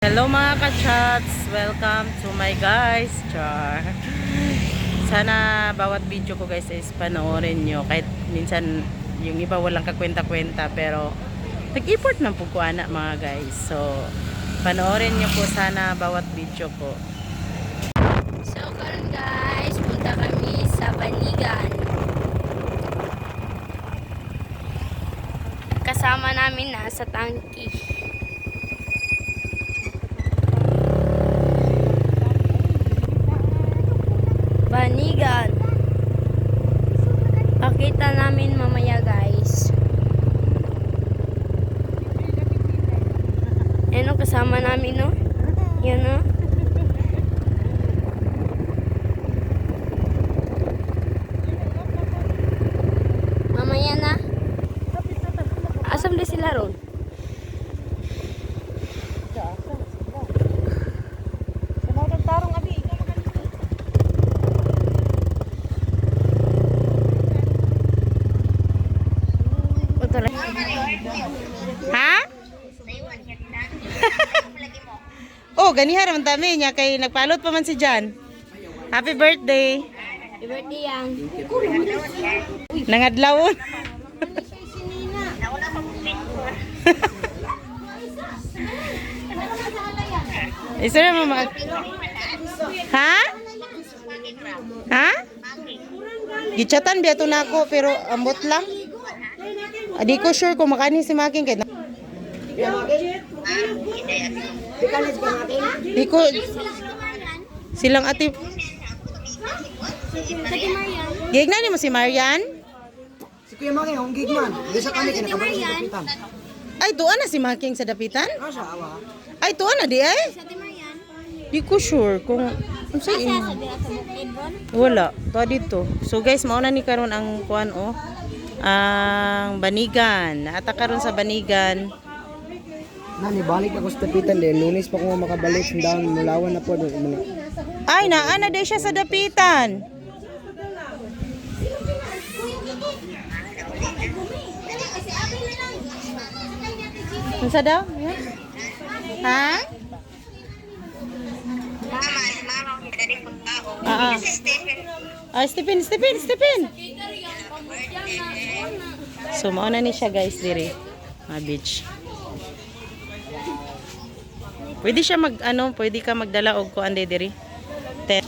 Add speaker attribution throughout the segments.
Speaker 1: Hello mga ka-chats! Welcome to my guys! Char! Sana bawat video ko guys is panoorin nyo. Kahit minsan yung iba walang kakwenta-kwenta pero nag-import ng anak mga guys. So, panoorin nyo po sana bawat video ko.
Speaker 2: So, karon guys, punta kami sa Banigan. Kasama namin na sa tangki. Banigan. Pakita namin mamaya guys. Ano kasama namin no? Yan no? Mamaya na. Asam din sila ron? Lang.
Speaker 1: Ha? oh, ganiha naman tami niya kay nagpalot pa man si Jan. Happy birthday!
Speaker 2: Happy birthday yang.
Speaker 1: Nangadlawon. Isa na mama. Ha? Ha? Gichatan biya to nako pero ambot lang. Adi ko sure kung makani si Making kay. Di ko silang ati Gigna ni mo si Marian?
Speaker 3: Si Kuya Maki, ang gigman. Hindi sa kami, kinakabalik sa kapitan.
Speaker 1: Ay, tuwa na si Making sa dapitan?
Speaker 3: Ano?
Speaker 1: Ay, tuwa na di ay?
Speaker 2: Sa Timarian?
Speaker 1: Di ko sure kung kung sa inyo. Wala, to dito. So guys, mauna ni karon ang kuan oh. Ang banigan. Naata karon sa banigan.
Speaker 3: Nani, balik ako sa kapitan din. Lunes pa ko makabalik. Sundang mulawan na po.
Speaker 1: Ay, naana day siya sa dapitan. Unsa daw? Ha? Ah, ah. Ah, Stephen, Stephen, Stephen. So, mauna ni siya guys diri. Mga beach. Pwede siya mag, ano, pwede ka magdala og kuan day diri. Ten.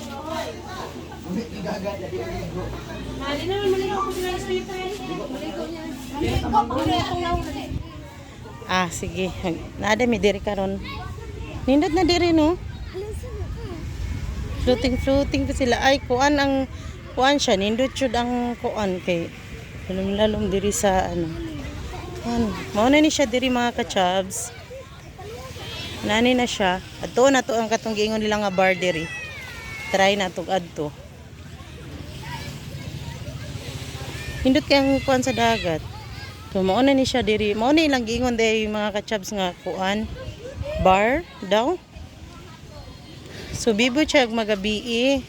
Speaker 1: Ah, sige. Nada mi diri karon. Nindot na diri no. Floating floating pa sila. Ay, kuan ang kuan siya. Nindot jud ang kuan kay lalong diri sa ano. Kuan. Mao ni siya diri mga ka-chabs. Nani na siya. Ato na to ang katong giingon nila nga bar diri. Try na tog adto. Hindot kayang kuan sa dagat. So, mao ni siya diri. Mao na ilang giingon day mga ka-chabs nga kuan bar daw. So bibo siya ag magabi.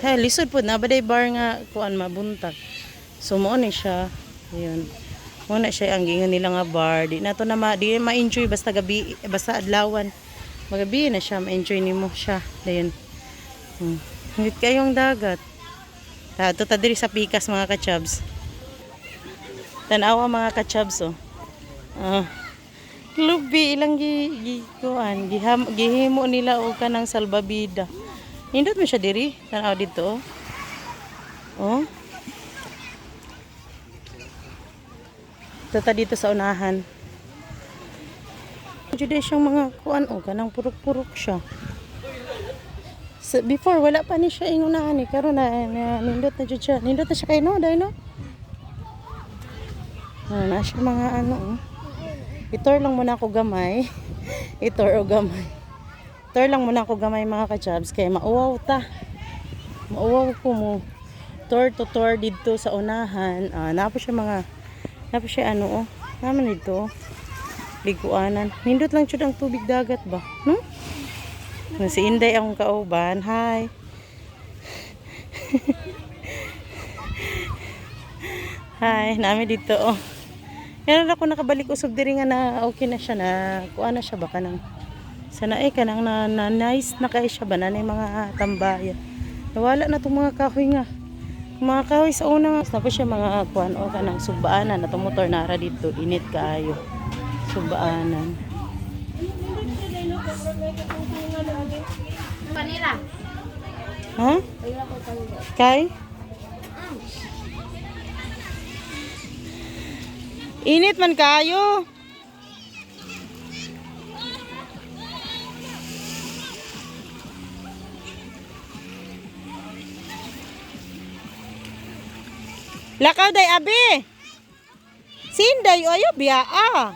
Speaker 1: Ha, lisod po na baday bar nga kuan mabuntag. So mao ni siya. Ayun. Mao na siya ang giingon nila nga bar. Di na na ma, di ma-enjoy basta gabi basta adlawan. Magabi na siya ma-enjoy nimo siya. Dayon. Hmm. Hingit kayong dagat. Ta to ta diri sa pikas mga ka-chabs. Tanawa mga ka-chabs oh. Ah. Lubi ilang gi, gi kuan giham, gihimo nila og kanang salbabida. Nindot mo siya diri tanaw dito. Oh. Tata dito sa unahan. Jude siyang mga kuan o kanang purok-purok siya. So, before wala pa ni siya ingunahan ni karon na, na nindot na jud siya. Nindot na siya kay no, dai no. Ah, na siya mga ano oh. Itor lang muna ako gamay. Itor o gamay. Itor lang muna ako gamay mga ka-jobs. Kaya mauwaw ta. Mauwaw ko mo. Tor to tor dito sa unahan. Ah, napo siya mga napo siya ano oh. Naman dito. oh. Liguanan. Nindot lang siya ang tubig dagat ba? No? Na si Inday akong kauban. Hi. Hi, nami dito oh. Meron ako nakabalik usog diri nga na okay na siya na kuha na siya baka nang Sana eh, kanang na, na nice na kay siya ba na mga tambayan. Nawala na itong mga kahoy nga. Mga kahoy sa una nga. Tapos siya mga kuan o kanang subbaanan na motor nara dito. Init kaayo. Subbaanan.
Speaker 2: Panira.
Speaker 1: Ha? Kay? Init man kayo. Lakaw day abi. Sinday oyo biya ah.